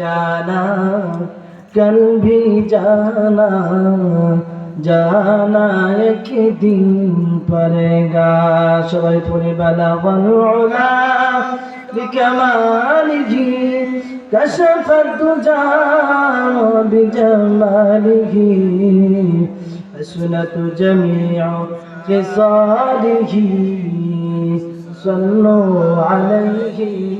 जाना कल भी जाना जाना एक दिन पड़ेगा सबाई थोड़ी बला बनोगा بكماله كشف الدجى بجماله حسنة جميع خصاله صلوا عليه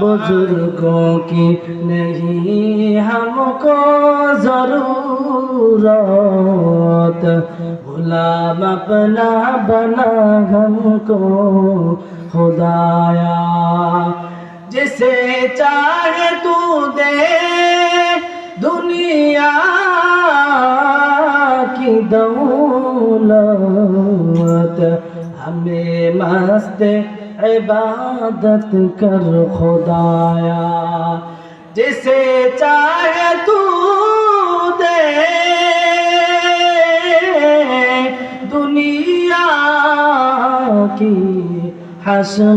बुजुर्गों की नहीं हमको जरूरत गुलाम अपना बना हमको खुदाया जिसे चाहे तू दे दुनिया की दौलत हमें मस्त عبادت کر خدایا جسے چاہے تو دے دنیا کی حسمات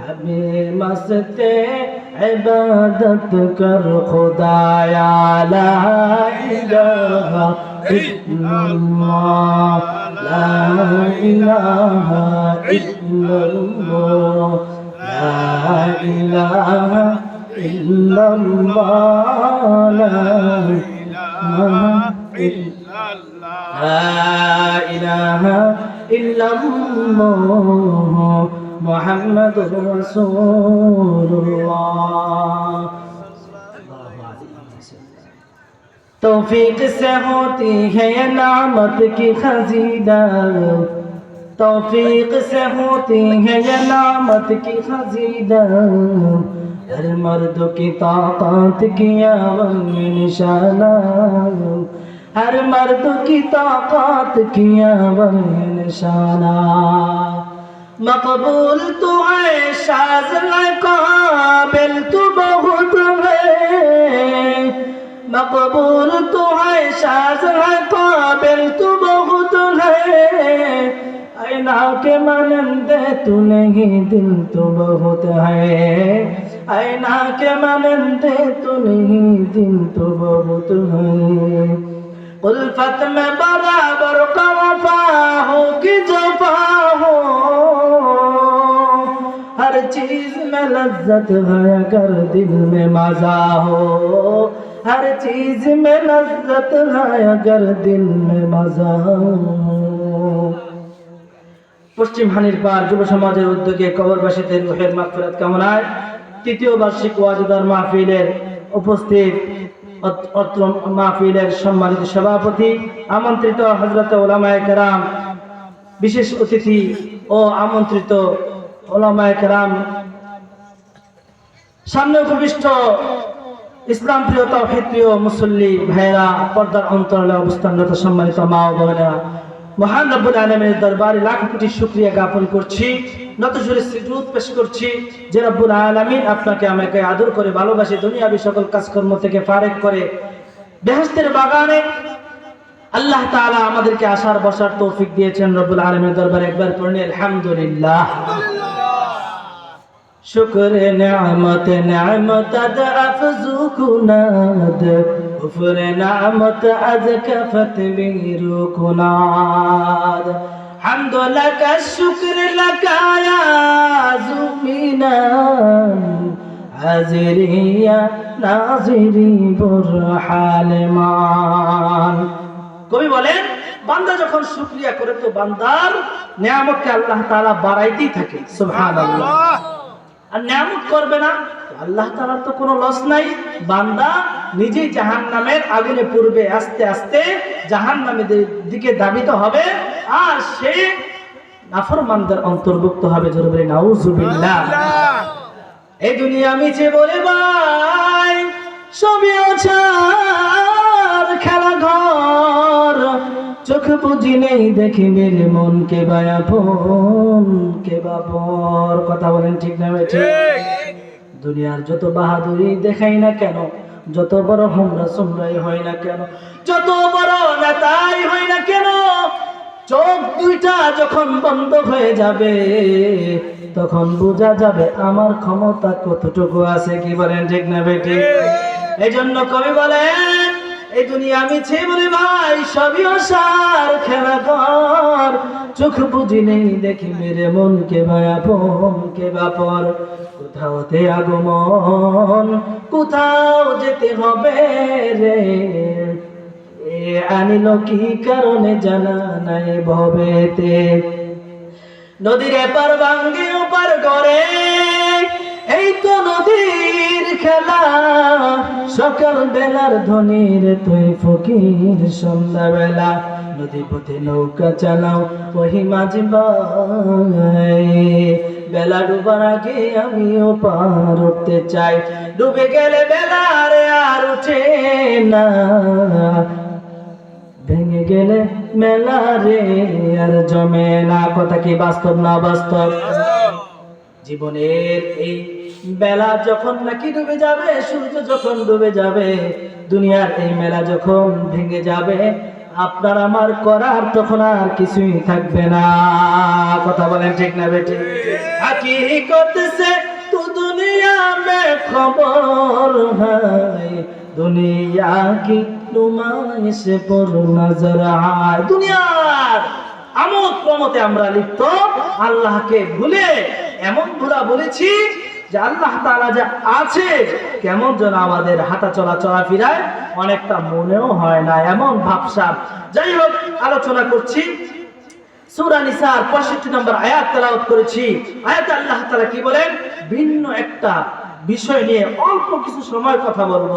ہمیں مست عبادت کر خدایا لا الہ illallah la ilaha illallah la ilaha illallah la ilaha illallah محمد رسول الله توفیق سے ہوتی ہے نعمت کی خزینہ توفیق سے ہوتی ہے یہ نعمت کی خزینہ ہر مرد کی طاقت کی اول نشانہ ہر مرد کی طاقت کی اول نشانہ مقبول تو ہے شاز قابل تو بہت मकबूल तो है शाज काबिल तो बहुत है ऐना के मनंदे तू नहीं दिल तो बहुत है ऐना के मनंदे तू नहीं दिल तो बहुत है उल्फत में बराबर का वफा हो कि जफा हो हर चीज में लज्जत है अगर दिल में मजा हो ہر چیز میں لذت ہے اگر دل میں مزہ পশ্চিম হানির পার যুব সমাজের উদ্যোগে কবরবাসীদের রুহের মাগফিরাত কামনায় তৃতীয় বার্ষিক ওয়াজদার মাহফিলের উপস্থিত অত্র মাহফিলের সম্মানিত সভাপতি, আমন্ত্রিত হজরত ওলামায় কেরাম, বিশেষ অতিথি ও আমন্ত্রিত ওলামায় কেরাম। সামনে উপবিষ্ট ইসলাম প্রিয় তৌহিদপ্রিয় মুসল্লি ভাইরা, পর্দার অন্তরালে অবস্থানরত সম্মানিত মা ও বোনেরা, মহান রব্বুল আলমের দরবারে লাখ কোটি শুক্রিয়া জ্ঞাপন করছি নত সুরে সিজুদ পেশ করছি যে রব্বুল আলমিন আপনাকে, আমাকে আদর করে ভালোবাসে, দুনিয়াবি সকল কাজকর্ম থেকে ফারেক করে। বেহস্তের বাগানে আল্লাহ তাআলা আমাদেরকে আসার বসার তৌফিক দিয়েছেন রব্বুল আলমের দরবারে একবার পড়নি, আলহামদুলিল্লাহ। শুকর নিয়ামত নিয়ামত আফজু কুনাদ কুফর নিয়ামত আজ কফত বিরু কুনাদ حمد لك الشكر لك يا زمينا عزري ناظري برحال মান কবি বলেন বান্দা যখন শুকরিয়া করে তো বান্দার নিয়ামতকে আল্লাহ তাআলা বাড়াইতেই থাকে সুবহানাল্লাহ আর নিয়ামত করবে না। আল্লাহ তাআলার তো কোনো লস নাই। বান্দা নিজেই জাহান্নামের আগুনে পূর্বে আস্তে আস্তে জাহান্নামের দিকে দাবিত হবে আর সে নাফরমানদের অন্তর্ভুক্ত হবে। জরুরি বলে নাউজুবিল্লাহ এই দুনিয়া মিছে বলে ভাই সবই ওছার চোখ বুঝি নেই দেখি মেরে মন কে বায়া ফোন কে বাপর কথা বলেন ঠিক না ঠিক। দুনিয়ার যত বাহাদুরি দেখাই না কেন যত বড় হোমরা সোমরাই হয় না কেন যত বড় নেতাই হয় না কেন চোখ দুইটা যখন বন্ধ হয়ে যাবে তখন বোঝা যাবে আমার ক্ষমতা কতটুকু আছে কি বলেন ঠিক না বেটি এই জন্য কবি বলেন এই দুনিয়া মিছে বলে ভাই, সবই অসার খেলা কর চোখ বুঝি নেই দেখি মেরে মন কে বোন কে বাপর কোথাওতে আগমন, কোথাও যেতে হবে রে। এ আনিল কি কারণে জানা নাই ভবেতে। নদীর এপার ভাঙ্গে ওপার করে এই তো নদীর খেলা সকাল বেলার ধনির তুই ফকির সন্ধ্যা বেলা নদী পথে নৌকা চালাও ওহি মাঝে বেলা ডুবার আগে আমিও পার উঠতে চাই। ডুবে গেলে বেলার আর উঠে না। ভেঙে গেলে মেলা রে আর জমে না। কথা কি বাস্তব না বাস্তব। জীবনের এই বেলা যখন নাকি ডুবে যাবে, সূর্য যখন ডুবে যাবে, দুনিয়ার এই মেলা যখন ভেঙে যাবে, আপনার আমার করার তখন আর কিছুই থাকবে না। কথা বলেন ঠিক না বেটি? হাকি করতেছে তু দুনিয়া মে খবর হাই দুনিয়া কি নুমাইশ পর নজর আয়। দুনিয়ার আমোদ প্রমতে আমরা লিপ্ত। আল্লাহকে ভুলে এমন ভুলা বলেছি আছে, কেমন যেন আমাদের হাঁটা চলা অনেকটা মনেও হয় না, এমন ভাবসাব। যাই হোক, আলোচনা করছি। সূরা নিসার 65 নম্বর আয়াত কি বলেন? ভিন্ন একটা বিষয় নিয়ে অল্প কিছু সময় কথা বলব।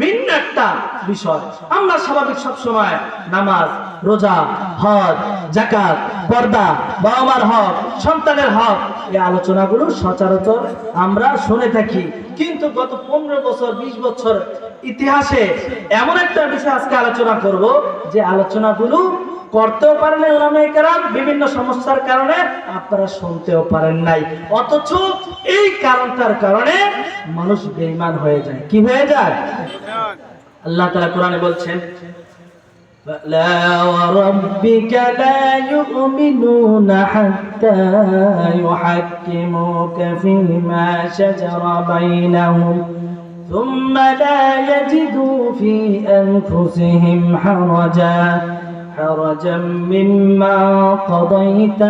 ভিন্ন একটা বিষয়। আমরা স্বাভাবিক সব সময় নামাজ, রোজা, হজ জাকাত পর্দা বাবা মার হক, সন্তানের হক, এই আলোচনাগুলো সচরাচর আমরা শুনে থাকি। কিন্তু গত পনেরো বছর, বিশ বছর ইতিহাসে এমন একটা বিষয় আজকে আলোচনা করব যে আলোচনাগুলো করতেও পারেন নাই ওলামায়ে কেরাম বিভিন্ন সমস্যার কারণে আপনারা শুনতেও পারেন নাই অথচ এই কারণটার কারণে মানুষ বেঈমান হয়ে যায় কি হয়ে যায় আল্লাহ তাআলা কোরআনে বলছেন فلا وربك لا يؤمنون حتى يحكموك فيما شجر بينهم ثم لا يجدوا في أنفسهم حرجا حرجا مما قضيت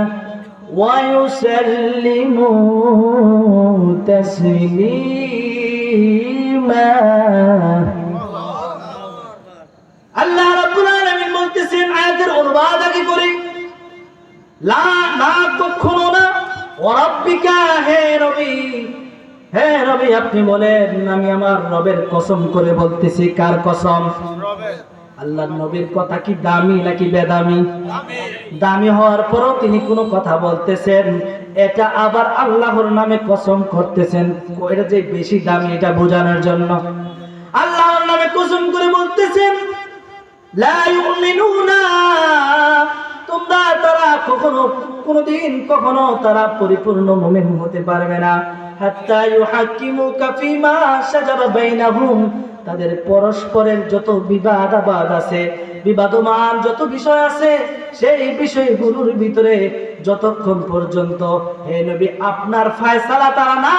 ويسلموا تسليما আল্লাহ রাব্বুল আলামিন বলতেছেন আয়াতের অনুবাদ আগে করি লা না কখনো না ওরাব্বিকা হে রবি হে রবি আপনি বলেন আমি আমার রবের কসম করে বলতেছি কার কসম আল্লাহ নবীর কথা কি দামি নাকি বেদামি? দামি হওয়ার পরও তিনি কোনো কথা বলতেছেন। এটা আবার আল্লাহর নামে কসম করতেছেন। এটা যে বেশি দামি, এটা বোঝানোর জন্য। আল্লাহর নামে কসম করে বলতেছেন তোমরা, তারা কখনো, কোনোদিন কখনো তারা পরিপূর্ণ মুমিন হতে পারবে না। তাদের পরস্পরের যত বিবাদ আবাদ আছে, বিবাদমান যত বিষয় আছে, সেই বিষয়গুলোর ভিতরে যতক্ষণ পর্যন্ত, হে নবী, আপনার ফায়সালা তারা না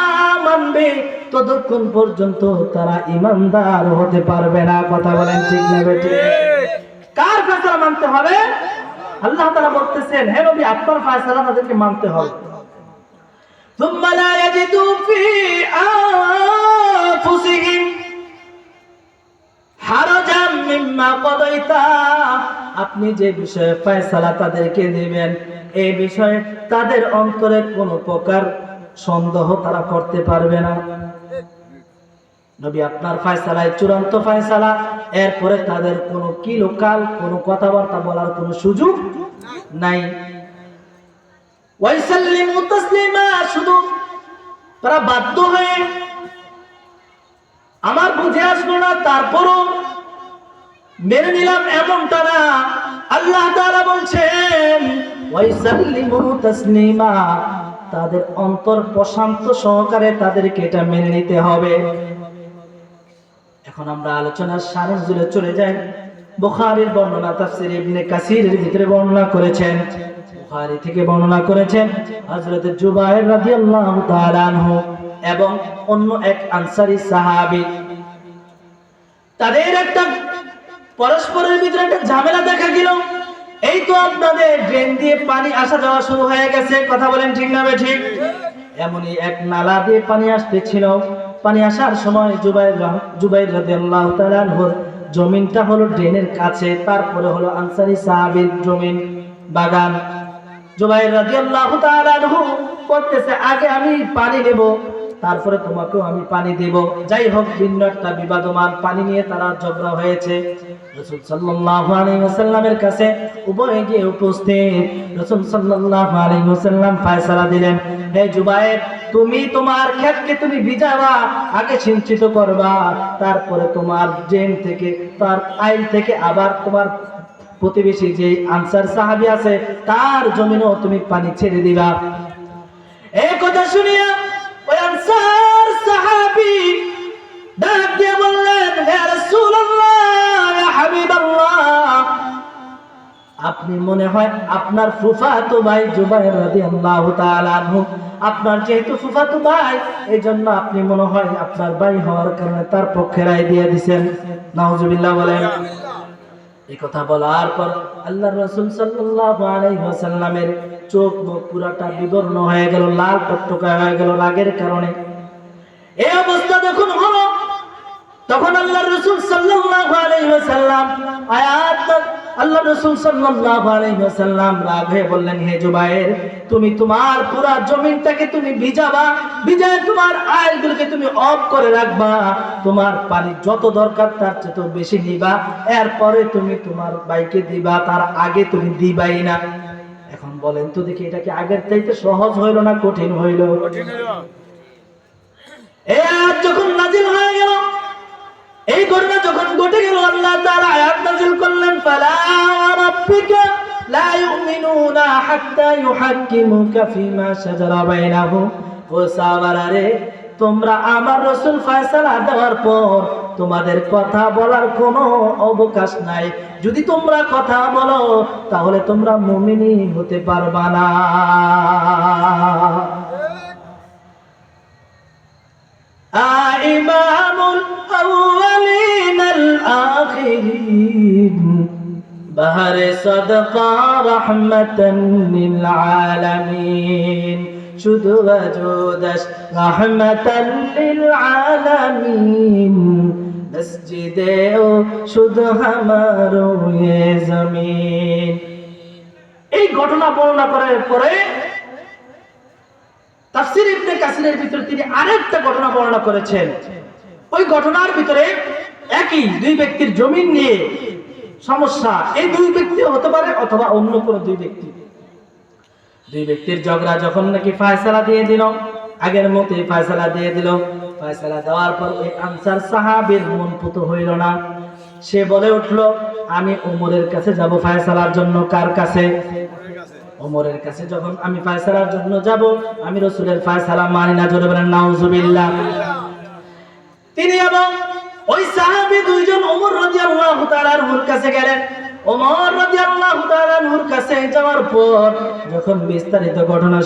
মানবে, ততক্ষণ পর্যন্ত তারা ইমানদার হতে পারবে না। কথা বলেন ঠিক না বেটি কার ফায়সালা মানতে হবে? আল্লাহ তাআলা বলতেছেন, হে নবী, আপনার ফায়সালা তাদেরকে মানতে হবে। ثم لا يجدوا في أنفسهم হারাজাম মিম্মা কদাইতা আপনি যে বিষয়ে ফয়সালা তাদেরকে দিবেন এই বিষয়ে তাদের অন্তরে কোনো প্রকার সন্দেহ তারা করতে পারবে না নবী আপনার ফয়সালায় চূড়ান্ত ফয়সালা এরপরে তাদের কোনো কি লোকাল কোনো কথাবার্তা বলার কোনো সুযোগ নাই ওয়াইসাল্লিমু তাসলিমা শুধু তারা বাধ্য হয়ে আমার বুঝে আসলো না, তারপরও মেনে নিলাম এমনটা না। আল্লাহ তারা বলছেন তাদের অন্তর প্রশান্ত সহকারে তাদেরকে এটা মেনে নিতে হবে। এখন আমরা আলোচনার সারের জুড়ে চলে যাই। বুখারীর বর্ণনা, তাফসীর ইবনে কাসিরের ভিতরে বর্ণনা করেছেন। বুখারী থেকে বর্ণনা করেছেন হযরত জুবায়ের রাদিয়াল্লাহু তাআলা আনহু এবং অন্য এক আনসারী সাহাবী। তাদের একটা পরস্পরের ভিতরে একটা ঝামেলা দেখা গেল। এই তো আপনাদের ড্রেন দিয়ে পানি আসা যাওয়া শুরু হয়ে গেছে, কথা বলেন ঠিক না ঠিক? এমনই এক নালা দিয়ে পানি আসতেছিল। পানি আসার সময় জুবাইর রাহ- জুবাইর রাদিয়াল্লাহু তাআলা আনহুর জমিনটা হলো ড্রেনের কাছে, তারপরে হলো আনসারি সাহাবির জমিন, বাগান। জুবাইর রাদিয়াল্লাহু তাআলা আনহু বলতেছে, আগে আমি পানি নেব। তারপরে তোমাকেও আমি পানি দেব। যাই হোক ভিন্ন একটা বিবাদমান পানি নিয়ে তারা ঝগড়া হয়েছে। কাছে গিয়ে উপস্থিত। তুমি তোমার তুমি ভিজাবা, আগে করবা। তারপরে তোমার ড্রেন থেকে, তার আইল থেকে আবার তোমার প্রতিবেশী যে আনসার সাহাবী আছে, তার জমিনও তুমি পানি ছেড়ে দিবা। এই কথা শুনিয়া আপনি মনে হয় আপনার ফুফাতো ভাই জুবাইর রাদিয়াল্লাহু তাআলা আনহু। আপনার যেহেতু ফুফাতো ভাই এই জন্য আপনি মনে হয় আপনার ভাই হওয়ার কারণে তার পক্ষে রায় দিয়ে দিবেন নাউজুবিল্লাহ বলেন। এই কথা বলার পর আল্লাহ রসুল সাল্লাসাল্লামের চোখ মুখ পুরাটা বিবর্ণ হয়ে গেল, লাল টকটকা হয়ে গেল লাগের কারণে। এই অবস্থা যখন হলো, তখন আল্লাহ রসুল সাল্লাহ ওয়াসাল্লাম আয়াত আল্লাহ রসুল সাল্লাল্লাহু আলাইহি ওয়াসাল্লাম রাগ হয়ে বললেন হে জুবায়ের তুমি তোমার পুরা জমিনটাকে তুমি ভিজাবা ভিজায় তোমার আয়গুলোকে তুমি অফ করে রাখবা। তোমার পানি যত দরকার তার চেয়ে তো বেশি নিবা। এরপরে তুমি তোমার বাইকে দিবা তার আগে তুমি দিবাই না। এখন বলেন তো দেখি এটা কি আগের চাইতে সহজ হইল না কঠিন হইল? এই আয়াত যখন নাজিল হয়ে গেল এই ঘটনা যখন ঘটে গেল, আল্লাহ তাআলা আয়াত নাজিল করলেন, ফালা রাব্বিকা লা ইউমিনুনা হাত্তা ইউহাক্কিমুকা ফিমা শাজারা বাইনাহুম। ও তোমরা আমার রাসূল ফয়সালা দেওয়ার পর তোমাদের কথা বলার কোনো অবকাশ নাই। যদি তোমরা কথা বলো, তাহলে তোমরা মুমিনি হতে পারবা না। إمام الأولين الآخرين بهر صدقة رحمة للعالمين শুধু وجودش رحمة للعالمين মসজিদে ও শুধু হামারো এ জমিন এই ঘটনা বর্ণনা করার পরে তাফসির ইবনে কাসিরের ভিতরে তিনি আরেকটা ঘটনা বর্ণনা করেছেন। ওই ঘটনার ভিতরে একই দুই ব্যক্তির জমিন নিয়ে সমস্যা। এই দুই ব্যক্তি হতে পারে অথবা অন্য কোনো দুই ব্যক্তি। দুই ব্যক্তির ঝগড়া যখন নাকি ফায়সালা দিয়ে দিল, আগের মতোই ফায়সালা দিয়ে দিল। ফায়সালা দেওয়ার পর ওই আনসার সাহাবীর মন পুত হইল না। সে বলে উঠল, আমি ওমরের কাছে যাব ফায়সালার জন্য কার কাছে? ওমরের কাছে যখন আমি ফায়সালার জন্য যাব, আমি রসুলের ফায়সালা মানি না, জোরে বলেন, নাউজুবিল্লাহ। তিনি এবং ওই সাহাবী দুইজন ওমর রাদিয়াল্লাহু তাআলার কাছে গেলেন। ওমর রাদিয়াল্লাহু তাআলা নূর কাছে যাওয়ার পর যখন বিস্তারিত ঘটনা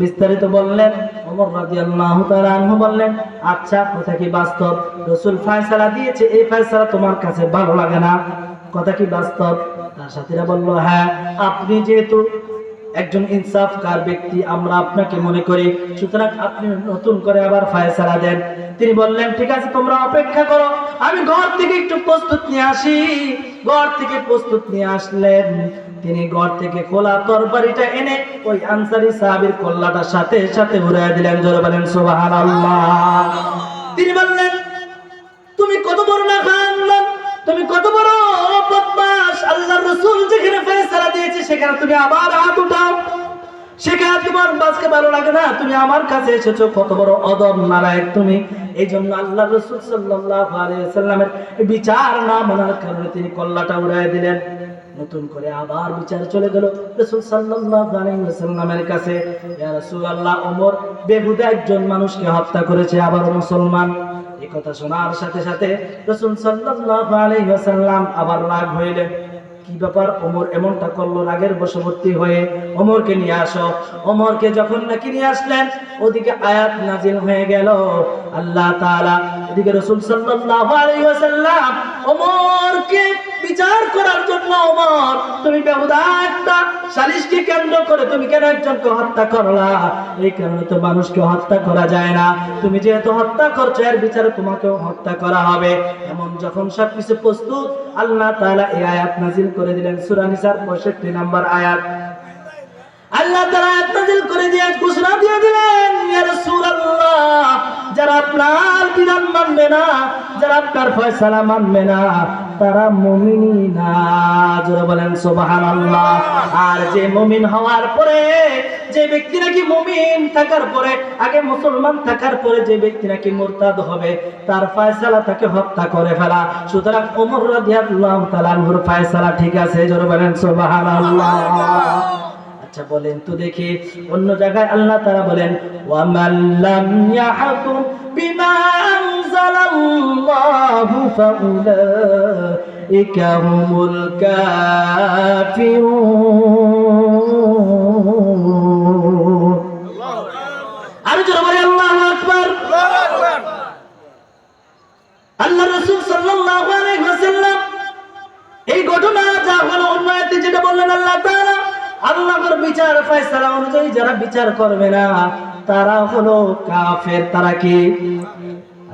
বিস্তারিত বললেন, ওমর রাদিয়াল্লাহু তাআলা আনহু বললেন আচ্ছা কথা কি বাস্তব? রাসূল ফয়সালা দিয়েছে, এই ফয়সালা তোমার কাছে ভালো লাগে না। কথা কি বাস্তব? তার সাথীরা বলল হ্যাঁ আপনি যেহেতু একজন ইনসাফকার ব্যক্তি, আমরা আপনাকে মনে করি, সুতরাং আপনি নতুন করে আবার ফায়সালা দেন। তিনি বললেন, ঠিক আছে, তোমরা অপেক্ষা করো, আমি ঘর থেকে একটু প্রস্তুত নিয়ে আসি। ঘর থেকে প্রস্তুত নিয়ে আসলেন। তিনি ঘর থেকে খোলা তরবারিটা এনে ওই আনসারি সাহাবীর কল্লাটার সাথে সাথে উড়াই দিলেন। জোরে বলেন, সুবহানাল্লাহ। তিনি বললেন, তুমি কত বড় না খান তুমি কত বড় বদমাস আল্লাহর রাসূল যেখানে ফয়সালা দিয়েছে, সেখানে তুমি আবার হাত উঠাও। সেখানে তোমার বাসকে ভালো লাগে না, তুমি আমার কাছে এসেছ, কত বড় অদম নালায়েক তুমি। এই জন্য আল্লাহ রসুল আলাইহি বিচার না মানার কারণে তিনি কল্লাটা উড়াই দিলেন। নতুন করে আবার বিচার চলে গেল রসুল আলাইহি কাছে। ইয়া রাসূলুল্লাহ, ওমর বেহুদা একজন মানুষকে হত্যা করেছে আবার মুসলমান। এই কথা শোনার সাথে সাথে রসুল সাল্লাল্লাহু আলাইহি আবার রাগ হইলেন। কি ব্যাপার? ওমর এমনটা করল, রাগের বশবর্তী হয়ে ওমরকে নিয়ে আসো। ওমরকে যখন নাকি নিয়ে আসলেন, ওদিকে আয়াত নাজিল হয়ে গেল। আল্লাহ তাআলা ওদিকে রাসূল সাল্লাল্লাহু আলাইহি ওয়াসাল্লাম ওমরকে বিচার করার জন্য, ওমর, তুমি বেহুদা একটা সালিশকে কেন্দ্র করে তুমি কেন একজনকে হত্যা করলা? এই কারণে তো মানুষকে হত্যা করা যায় না। তুমি যেহেতু হত্যা করছ, এর বিচারে তোমাকেও হত্যা করা হবে। এমন যখন সবকিছু প্রস্তুত, আল্লাহ তাআলা এই আয়াত নাজিল করে দিলেন, সূরা নিসার 65 নম্বর আয়াত। আল্লাহ তাআলা আয়াত নাজিল করে দিয়ে ঘোষণা দিয়ে দিলেন, ইয়া রাসূলুল্লাহ যারা আপনার বিধান মানবে না, যারা আপনার ফয়সালা মানবে না, তারা মুমিনই না। বলেন, সুবহানাল্লাহ। আর যে মুমিন হওয়ার পরে, যে ব্যক্তি নাকি মমিন থাকার পরে, আগে মুসলমান থাকার পরে যে ব্যক্তি নাকি মুরতাদ হবে, তার ফয়সালা তাকে হত্যা করে ফেলা। সুতরাং ওমর রাদিয়াল্লাহু আনহুর ফয়সালা ঠিক আছে, জোরে বলেন, সুবহানাল্লাহ। আচ্ছা বলেন তো দেখি। অন্য জায়গায় আল্লাহ তারা বলেন ওয়ামাল্লাম ইয়াহকুম বিমা আনজালাল্লাহু ফাউলাইকা হুমুল কাফিরুন। আর জোরে বলে আল্লাহু আকবার। আল্লাহ রাসূল সাল্লাল্লাহু আলাইহি ওয়াসাল্লাম আল্লাহর বিচার ফয়সালা অনুযায়ী যারা বিচার করবে না, তারা হলো কাফের, তারা কি?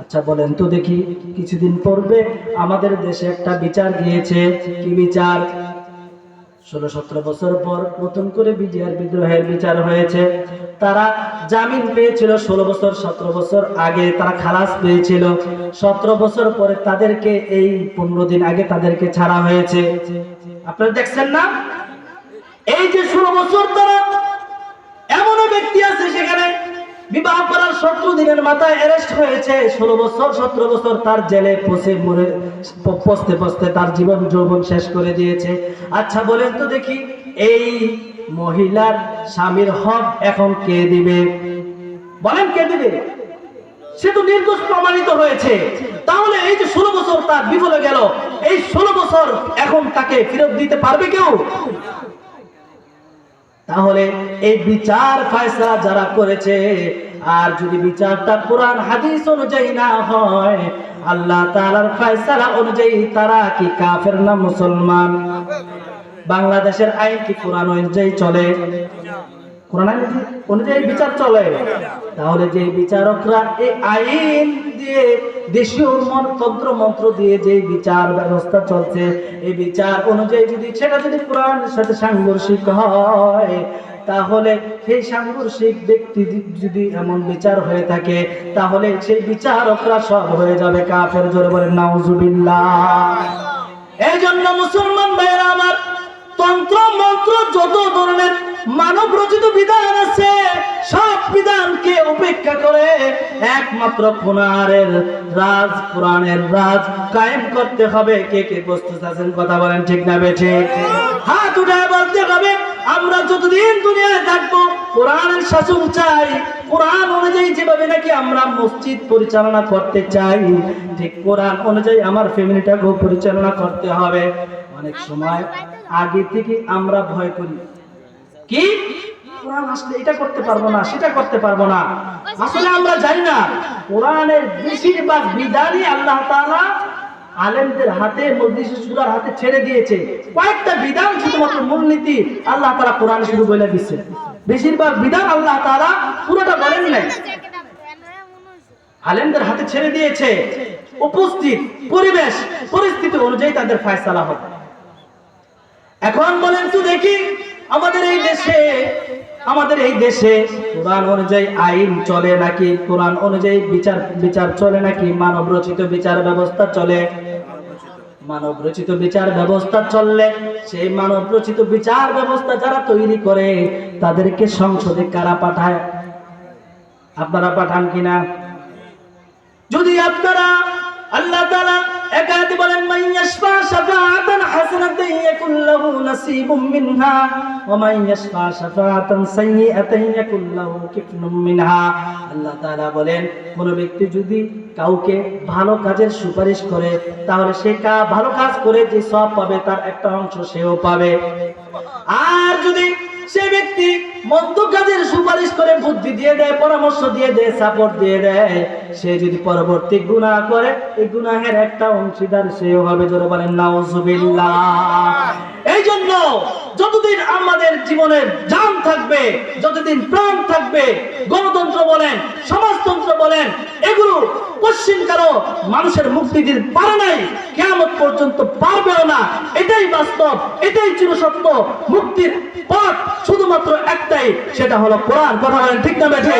আচ্ছা বলেন তো দেখি, কিছুদিন পূর্বে আমাদের দেশে একটা বিচার গিয়েছে। কি বিচার? ষোলো সতেরো বছর পর নতুন করে বিজয়ার বিদ্রোহের বিচার হয়েছে। তারা জামিন পেয়েছিল ষোলো বছর, সতেরো বছর আগে তারা খালাস পেয়েছিল। সতেরো বছর পরে তাদেরকে এই পনেরো দিন আগে তাদেরকে ছাড়া হয়েছে। আপনারা দেখছেন না? এই যে ষোলো বছর তারা এমনও ব্যক্তি আছে সেখানে বিবাহ করার সতেরো দিনের মাথায় অ্যারেস্ট হয়েছে। ষোলো বছর, সতেরো বছর তার জেলে পচে মরে পচতে পচতে তার জীবন যৌবন শেষ করে দিয়েছে। আচ্ছা বলেন তো দেখি, এই মহিলার স্বামীর হক এখন কে দিবে? বলেন কে দিবে? সে তো নির্দোষ প্রমাণিত হয়েছে। তাহলে এই যে ষোলো বছর তার বিফলে গেল, এই ষোলো বছর এখন তাকে ফেরত দিতে পারবে কেউ? তাহলে এই বিচার ফায়সলা যারা করেছে, আর যদি বিচারটা কোরআন, হাদিস অনুযায়ী না হয়, আল্লাহ তালার ফয়সালা অনুযায়ী তারা কি কাফের না মুসলমান? বাংলাদেশের আইন কি কোরআন অনুযায়ী চলে? কোরআন অনুযায়ী বিচার চলে। তাহলে যে বিচারকরা এই আইন দিয়ে দেশীয় তন্ত্র মন্ত্র দিয়ে যে বিচার ব্যবস্থা চলছে এই বিচার অনুযায়ী যদি সেটা যদি কোরআনের সাথে সাংঘর্ষিক হয় তাহলে সেই সাংঘর্ষিক ব্যক্তি যদি এমন বিচার হয়ে থাকে তাহলে সেই বিচারকরা সব হয়ে যাবে কাফের। জোরে বলেন নাউজুবিল্লাহ। এই জন্য মুসলমান ভাইয়েরা আমার তন্ত্র মন্ত্র যত ধরনের মানব রচিত বিধান আছে। সব বিধানকে উপেক্ষা করে একমাত্র কোরআনের রাজ কোরআনের রাজ কায়েম করতে হবে। কে কে প্রস্তুত আছেন কথা বলেন ঠিক না বেঠে? হাত উঠায় বলতে হবে আমরা যতদিন দুনিয়ায় থাকব কোরআনের শাসন চাই। কোরআন অনুযায়ী যেভাবে নাকি আমরা মসজিদ পরিচালনা করতে চাই ঠিক কোরআন অনুযায়ী আমার ফ্যামিলিটাকেও পরিচালনা করতে হবে। অনেক সময় আগে থেকে আমরা ভয় করি। কি? কোরআন আসলে এটা করতে পারব না, সেটা করতে পারব না। আসলে আমরা জানি না, কোরআনের বেশিরভাগ বিধানই আল্লাহ আলেমদের হাতে সুরার হাতে ছেড়ে দিয়েছে। কয়েকটা বিধান শুধুমাত্র মূলনীতি আল্লাহ বলে দিচ্ছে। বেশিরভাগ বিধান আল্লাহ পুরোটা বলেন নাই। আলেমদের হাতে ছেড়ে দিয়েছে। উপস্থিত পরিবেশ, পরিস্থিতি অনুযায়ী তাদের ফয়সালা হবে। এখন বলেন তো দেখি আমাদের এই দেশে, আমাদের এই দেশে কোরআন অনুযায়ী আইন চলে নাকি? কোরআন অনুযায়ী বিচার বিচার চলে নাকি? মানব রচিত বিচার ব্যবস্থা চলে। মানব রচিত বিচার ব্যবস্থা চললে সেই মানব রচিত বিচার ব্যবস্থা যারা তৈরি করে, তাদেরকে সংসদে কারা পাঠায়? আপনারা পাঠান কিনা? যদি আপনারা আল্লাহ তাআলা একাতে বলেন, মান ইয়াশফা শাফাআতান হাসানাতান ইয়াকুল লাহু নাসিবুম মিনহা, ওয়া মান ইয়াশফা শাফাআতান সাইয়্যাতান ইয়াকুল লাহু কিফলুম মিনহা। আল্লাহ তাআলা বলেন, কোন ব্যক্তি যদি কাউকে ভালো কাজের সুপারিশ করে, তাহলে সে কা ভালো কাজ করে যে সব পাবে, তার একটা অংশ সেও পাবে। আর যদি সে ব্যক্তি মন্দ কাজের সুপারিশ করে বুদ্ধি দিয়ে দেয়, পরামর্শ দিয়ে দেয় সাপোর্ট দিয়ে দেয়। সে যদি পরবর্তী গুনাহ করে, এই গুনাহের একটা অংশীদার সেও হবে, জোরে বলেন, নাউজুবিল্লাহ। এই জন্য যতদিন আমাদের জীবনের জান থাকবে, যতদিন প্রাণ থাকবে, গণতন্ত্র বলেন, সমাজতন্ত্র বলেন, এগুলো পশ্চিম কারও মানুষের মুক্তি দিতে পারে নাই কেমন পর্যন্ত পারবেও না। এটাই বাস্তব, এটাই চিরসত্য, মুক্তির পথ শুধুমাত্র একটাই সেটা হলো কোরআন। কথা বলেন ঠিক না বেঠে?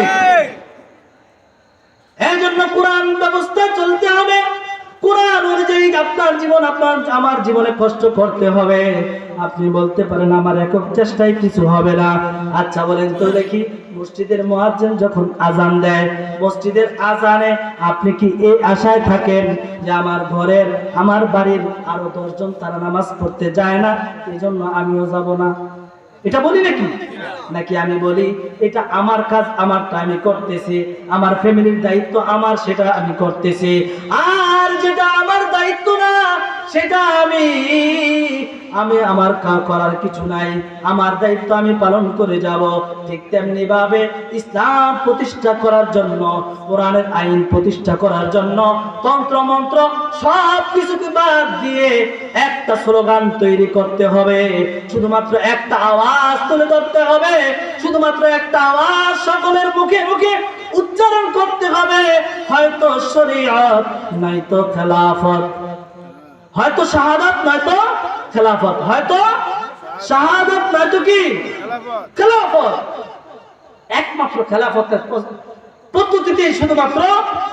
এই জন্য কোরআন ব্যবস্থা চলতে হবে। কোরআন অনুযায়ী আপনার জীবন আপনার আমার জীবনে কষ্ট করতে হবে। আপনি বলতে পারেন আমার একক চেষ্টায় কিছু হবে না। আচ্ছা বলেন তো দেখি মসজিদের মুয়াজ্জিন যখন আজান দেয় মসজিদের আজানে আপনি কি এই আশায় থাকেন যে আমার ঘরের আমার বাড়ির আরও দশজন তারা নামাজ পড়তে যায় না? এই জন্য আমিও যাব না। এটা বলি নাকি? নাকি আমি বলি, এটা আমার কাজ, আমার আমি করতেছি, আমার ফ্যামিলির দায়িত্ব আমার, সেটা আমি করতেছি। আর যেটা সেটা আমি আমি আমার করার কিছু নাই। আমার দায়িত্ব আমি পালন করে যাব। ঠিক তেমনি ভাবে ইসলাম প্রতিষ্ঠা করার জন্য, কোরআনের আইন প্রতিষ্ঠা করার জন্য তন্ত্র, মন্ত্র সব কিছুকে বাদ দিয়ে একটা স্লোগান তৈরি করতে হবে। শুধুমাত্র একটা আওয়াজ তুলে ধরতে হবে। শুধুমাত্র একটা আওয়াজ সকলের মুখে মুখে উচ্চারণ করতে হবে। হয়তো শরীয়ত, নয়তো খেলাফত। হয়তো শাহাদাত নয়তো খেলাফত। হয়তো শাহাদাত নয়তো কি? খেলাফত। একমাত্র খেলাফতের পদ্ধতিতে শুধুমাত্র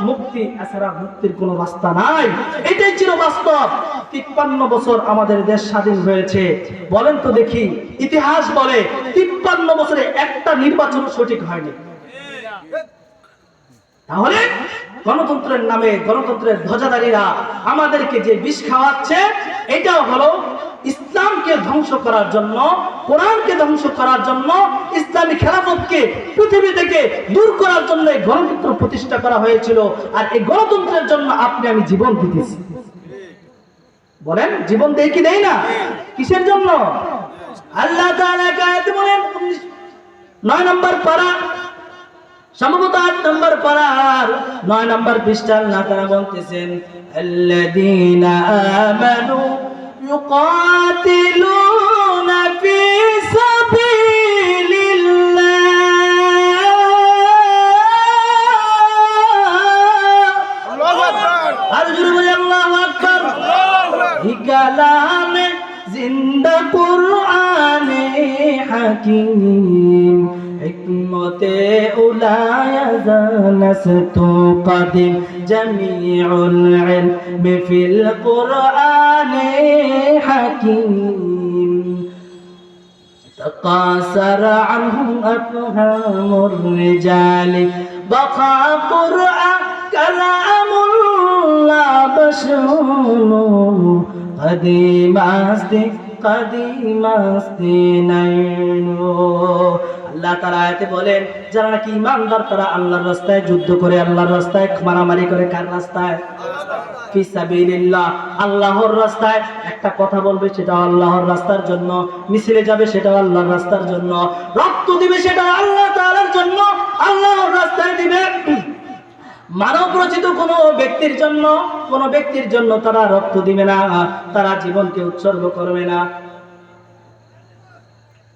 মুক্তি এছাড়া মুক্তির কোনো রাস্তা নাই। এটাই ছিল বাস্তব। তিপ্পান্ন বছর আমাদের দেশ স্বাধীন হয়েছে। বলেন তো দেখি ইতিহাস বলে তিপ্পান্ন বছরে একটা নির্বাচন সঠিক হয়নি। তাহলে গণতন্ত্রের নামে গণতন্ত্রের ধ্বজাধারীরা আমাদেরকে যে বিষ খাওয়াচ্ছে, এটাও হলো ইসলামকে ধ্বংস করার জন্য, কোরআনকে ধ্বংস করার জন্য, ইসলামী খেলাফতকে পৃথিবী থেকে দূর করার জন্য এই গণতন্ত্র প্রতিষ্ঠা করা হয়েছিল। আর এই গণতন্ত্রের জন্য আপনি আমি জীবন দিতেছি। বলেন, জীবন দেই কি দেই না? কিসের জন্য? আল্লাহ বলেন নয় নম্বর পারা সম্ভবত আট নম্বর পারার নয় নম্বর পৃষ্ঠা আল্লাহ তারা বলতেছেন আল্লাযীনা আমানু ইউকাতিলুনা ফি ذروتي أولاي زانست قديم جميع العلم في القرآن حكيم تقاصر عنهم أفهام الرجال بقى قرآن كلام الله بشر قديم أصدق قديم أصدق نينو আল্লাহ তারা আয়াতে বলেন, যারা নাকি ইমানদার তারা আল্লাহর রাস্তায় যুদ্ধ করে, আল্লাহর রাস্তায় মারামারি করে কার রাস্তায়? আল্লাহর রাস্তায় একটা কথা বলবে সেটা আল্লাহর রাস্তার জন্য। মিছিলে যাবে সেটা আল্লাহর রাস্তার জন্য। রক্ত দিবে সেটা আল্লাহ তাআলার জন্য। আল্লাহর রাস্তায় দিবে। মানব রচিত কোনো ব্যক্তির জন্য, কোনো ব্যক্তির জন্য তারা রক্ত দিবে না। তারা জীবনকে উৎসর্গ করবে না।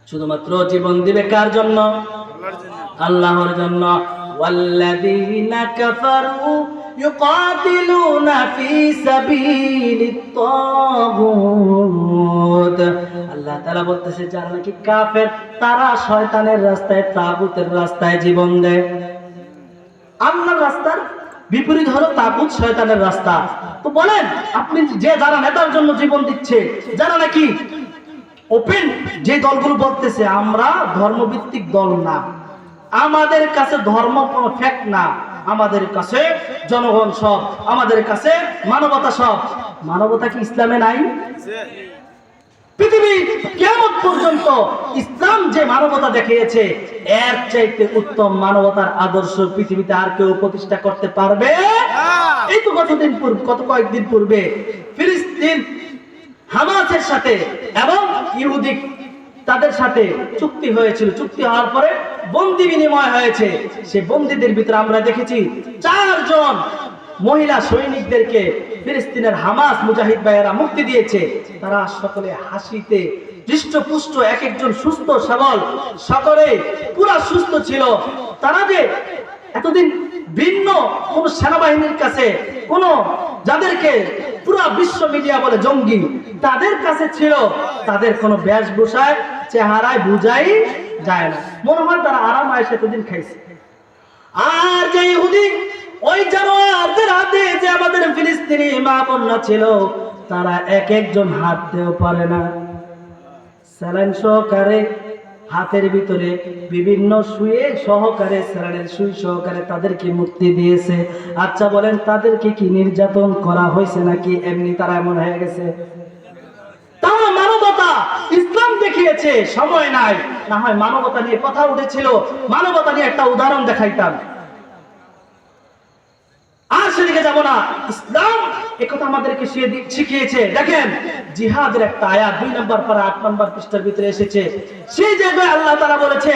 শুধুমাত্র জীবন দিবে কার জন্য আল্লাহর জন্য والذين كفروا يقاتلون في سبيل الطاغوت আল্লাহ তাআলা বলতেছে যারা নাকি কাফের তারা শয়তানের রাস্তায় তাগুতের রাস্তায় জীবন দেয় আল্লাহর রাস্তার বিপরীত হলো তাগুত শয়তানের রাস্তা তো বলেন আপনি যে যারা নেতার জন্য জীবন দিচ্ছে যারা নাকি ওপেন যে দলগুলো বলতেছে আমরা ধর্মভিত্তিক দল না। আমাদের কাছে ধর্ম কোনো ফ্যাক্ট না। আমাদের কাছে জনগণ সব। আমাদের কাছে মানবতা সব। মানবতা কি ইসলামে নাই? পৃথিবী কেমন পর্যন্ত ইসলাম যে মানবতা দেখিয়েছে এর চাইতে উত্তম মানবতার আদর্শ পৃথিবীতে আর কেউ প্রতিষ্ঠা করতে পারবে? এই তো কতদিন পূর্বে কত কয়েকদিন পূর্বে ফিলিস্তিন হামাসের সাথে এবং ইহুদি তাদের সাথে চুক্তি হয়েছিল। চুক্তি হওয়ার পরে বন্দি বিনিময় হয়েছে। সে বন্দীদের ভিতরে আমরা দেখেছি চারজন মহিলা সৈনিকদেরকে ফিলিস্তিনের হামাস মুজাহিদ ভাইয়েরা মুক্তি দিয়েছে। তারা সকলে হাসিতে হৃষ্টপুষ্ট এক একজন সুস্থ, সবল। সকলে পুরা সুস্থ ছিল। তারা যে এতদিন ভিন্ন কোন সেনাবাহিনীর কাছে, কোন যাদেরকে পুরা বিশ্ব মিডিয়া বলে জঙ্গি তাদের কাছে ছিল, তাদের কোনো বেশভূষায়, চেহারায় বুঝাই যায় না। মনে হয় তারা আরাম আয়সা এতদিন খাইছে। আর যে ইহুদি, ওই জানোয়ারদের হাতে যে আমাদের ফিলিস্তিনি মা ছিল, তারা এক একজন হাঁটতেও পারে না। স্যালাইন সহকারে হাতের ভিতরে বিভিন্ন শুয়ে সহকারে স্যারের সুই সহকারে তাদেরকে মুক্তি দিয়েছে। আচ্ছা বলেন, তাদেরকে কি নির্যাতন করা হয়েছে নাকি এমনি তারা এমন হয়ে গেছে? মানবতা ইসলাম দেখিয়েছে, সময় নাই। না হয় মানবতা নিয়ে কথা উঠেছিল, মানবতা নিয়ে একটা উদাহরণ দেখাইতাম। সেদিকে যাব না। ইসলাম একথা আমাদেরকে শিখিয়েছে। দেখেন, জিহাদের একটা আয়াত দুই নম্বর পর আট নম্বর পৃষ্ঠার ভিতরে এসেছে। সেই জায়গায় আল্লাহ তারা বলেছে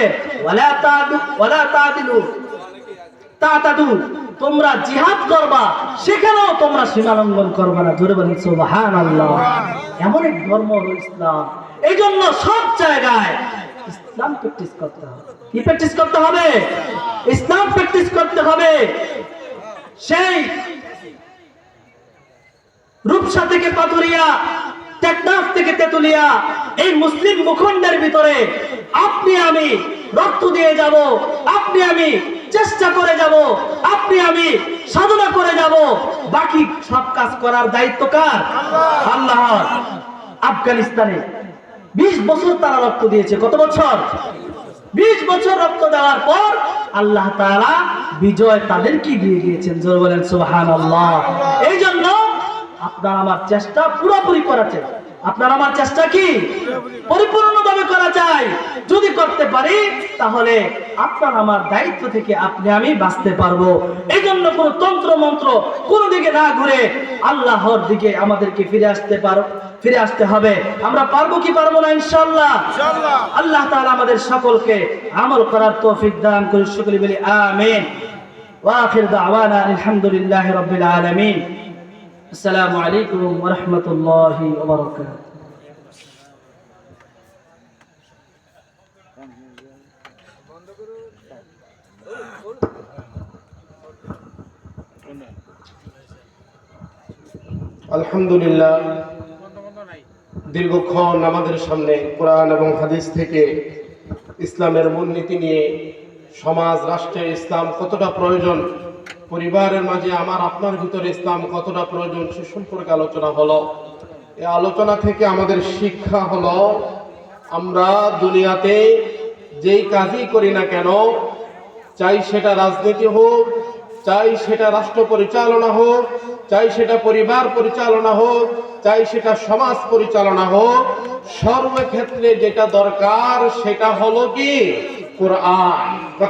তোমরা জিহাদ করবা, সেখানেও তোমরা সীমালঙ্ঘন করবা না। জোরে বলেন, সুবহানাল্লাহ। এমন এক ধর্ম ইসলাম। এই জন্য সব জায়গায় ইসলাম প্র্যাকটিস করতে হবে। কি প্র্যাকটিস করতে হবে? ইসলাম প্র্যাকটিস করতে হবে। সেই রূপসা থেকে পাথুরিয়া, টেকনাফ থেকে তেতুলিয়া, এই মুসলিম ভূখণ্ডের ভিতরে আপনি আমি রক্ত দিয়ে যাব, আপনি আমি চেষ্টা করে যাব, আপনি আমি সাধনা করে যাব। বাকি সব কাজ করার দায়িত্ব কার? আল্লাহর। আফগানিস্তানে। বিশ বছর তারা রক্ত দিয়েছে, কত বছর? বিশ বছর রক্ত দেওয়ার পর আল্লাহ তাআলা বিজয় তাদেরকে দিয়ে দিয়েছেন। জোর বলেন সোহান আল্লাহ এই জন্য আপনার আমার চেষ্টা পুরোপুরি করা চাই আপনার আমার চেষ্টা কি? পরিপূর্ণভাবে করা যায় যদি করতে পারি তাহলে আপনার আমার দায়িত্ব থেকে আপনি আমি বাঁচতে পারব। এই জন্য কোনো তন্ত্র মন্ত্র কোন দিকে না ঘুরে আল্লাহর দিকে আমাদেরকে ফিরে আসতে পারো ফিরে আসতে হবে। আমরা পারব কি পারব না ইনশাল্লাহ আল্লাহ তাহলে আমাদের সকলকে আমল করার তৌফিক দান করি সকলে বলি আমিন। ওয়াখির দাওয়ানা আলহামদুলিল্লাহ রবিল আলমিন। আসসালামু আলাইকুম ওয়া রাহমাতুল্লাহি ওয়া আলহামদুলিল্লাহ। দীর্ঘক্ষণ আমাদের সামনে কোরআন এবং হাদিস থেকে ইসলামের মূলনীতি নিয়ে সমাজ রাষ্ট্রে ইসলাম কতটা প্রয়োজন পরিবারের মাঝে আমার, আপনার ভিতরে ইসলাম কতটা প্রয়োজন সে সম্পর্কে আলোচনা হলো। এই আলোচনা থেকে আমাদের শিক্ষা হলো, আমরা দুনিয়াতে যেই কাজই করি না কেন, চাই সেটা রাজনীতি হোক, চাই সেটা রাষ্ট্র পরিচালনা হোক, চাই সেটা পরিবার পরিচালনা হোক, চাই সেটা সমাজ পরিচালনা হোক, সর্বক্ষেত্রে যেটা দরকার সেটা হলো কি? কোরআন।